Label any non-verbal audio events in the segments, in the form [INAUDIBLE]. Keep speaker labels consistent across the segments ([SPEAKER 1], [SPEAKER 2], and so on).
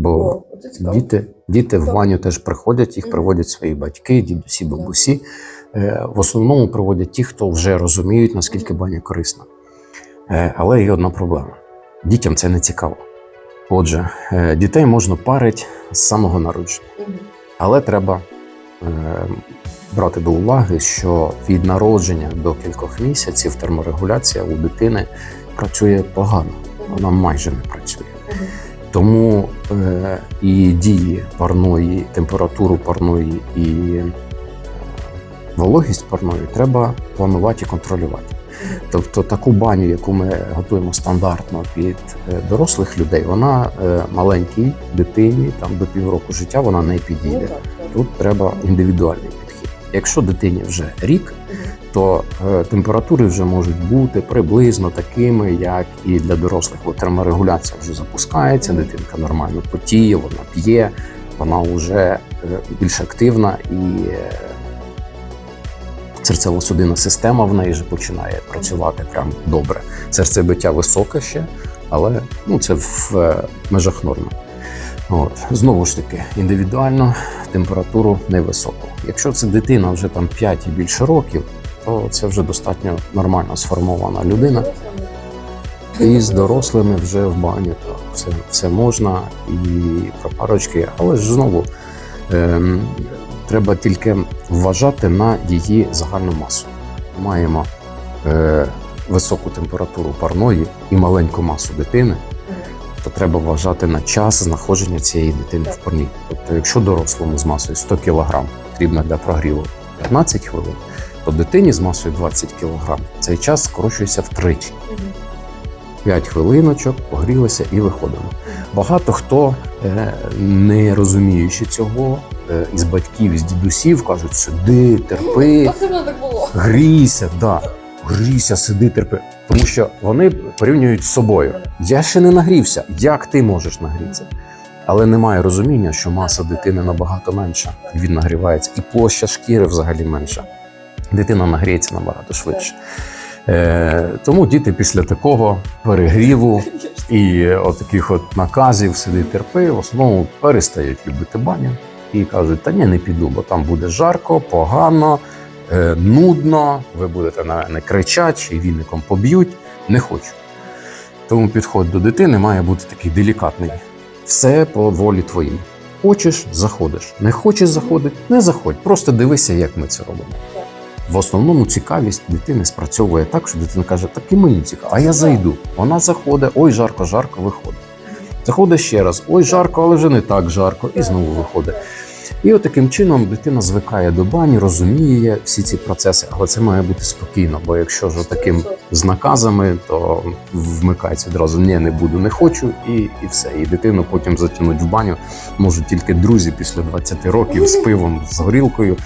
[SPEAKER 1] Бо
[SPEAKER 2] О,
[SPEAKER 1] діти, діти в баню теж приходять, їх приводять свої батьки, дідусі, бабусі. Е, В основному приводять ті, хто вже розуміють, наскільки баня корисна. Е, Але є одна проблема: дітям це не цікаво. Отже, е, дітей можна парити з самого народження. Але треба брати до уваги, що від народження до кількох місяців терморегуляція у дитини працює погано, вона майже не працює. Тому е, і дії парної, температуру парної і е, вологість парної треба планувати і контролювати. Тобто таку баню, яку ми готуємо стандартно під е, дорослих людей, вона маленькій дитині там до півроку життя вона не
[SPEAKER 2] Ну,
[SPEAKER 1] підійде.
[SPEAKER 2] так.
[SPEAKER 1] Тут треба індивідуальний підхід. Якщо дитині вже рік. То е, температури вже можуть бути приблизно такими, як і для дорослих. Бо терморегуляція вже запускається, дитинка нормально потіє, вона п'є, вона вже е, більш активна і е, серцево-судинна система в неї вже починає працювати прям добре. Серцебиття високе ще, але ну, це в межах норми. От. Знову ж таки, індивідуально температуру невисоку. Якщо це дитина вже там 5 і більше років, то це вже достатньо нормально сформована людина. І з дорослими вже в баню то все, все можна, і про парочки, але ж знову ем, треба тільки вважати на її загальну масу. Маємо е, високу температуру парної і маленьку масу дитини, то треба вважати на час знаходження цієї дитини в парні. Тобто, якщо дорослому з масою 100 кг потрібно для прогріву 15 хвилин, то дитині з масою 20 кг цей час скорочується втричі.
[SPEAKER 2] Мгм.
[SPEAKER 1] 5 хвилиночок, погрілися і виходимо. Багато хто, е, не розуміючи цього, е, із батьків, із дідусів кажуть: сиди, терпи,
[SPEAKER 2] було.
[SPEAKER 1] грійся, да, грійся, сиди, терпи. Тому що вони порівнюють з собою. Я ще не нагрівся. Як ти можеш нагрітися? Але немає розуміння, що маса дитини набагато менша, він нагрівається, і площа шкіри взагалі менша. Дитина нагріється набагато швидше. Е, тому діти після такого перегріву і от таких от наказів сиди терпи, в основному перестають любити баню і кажуть: та ні, не піду, бо там буде жарко, погано, е, нудно, ви будете на мене кричати, чи віником поб'ють. Не хочу. Тому підход до дитини має бути такий делікатний. Все по волі твоїй. Хочеш заходиш. Не хочеш заходити, не заходь. Просто дивися, як ми це робимо. В основному цікавість дитини спрацьовує так, що дитина каже, так і мені цікаво, а я зайду. Вона заходить, ой, жарко, жарко, виходить. Заходить ще раз, ой, жарко, але вже не так жарко, і знову виходить. І от таким чином дитина звикає до бані, розуміє всі ці процеси, але це має бути спокійно, бо якщо ж таким з наказами, то вмикається одразу ні, не буду, не хочу, і, і все. І дитину потім затягнуть в баню. Можуть тільки друзі після 20 років з пивом, з горілкою,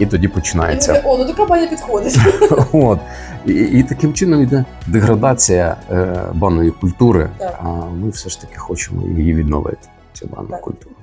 [SPEAKER 1] і тоді
[SPEAKER 2] І
[SPEAKER 1] починається.
[SPEAKER 2] таке, О, ну така баня підходить. [LAUGHS]
[SPEAKER 1] От. І, і таким чином йде деградація е, банної культури.
[SPEAKER 2] Так.
[SPEAKER 1] А ми все ж таки хочемо її відновити, цю банну
[SPEAKER 2] Так.
[SPEAKER 1] культуру.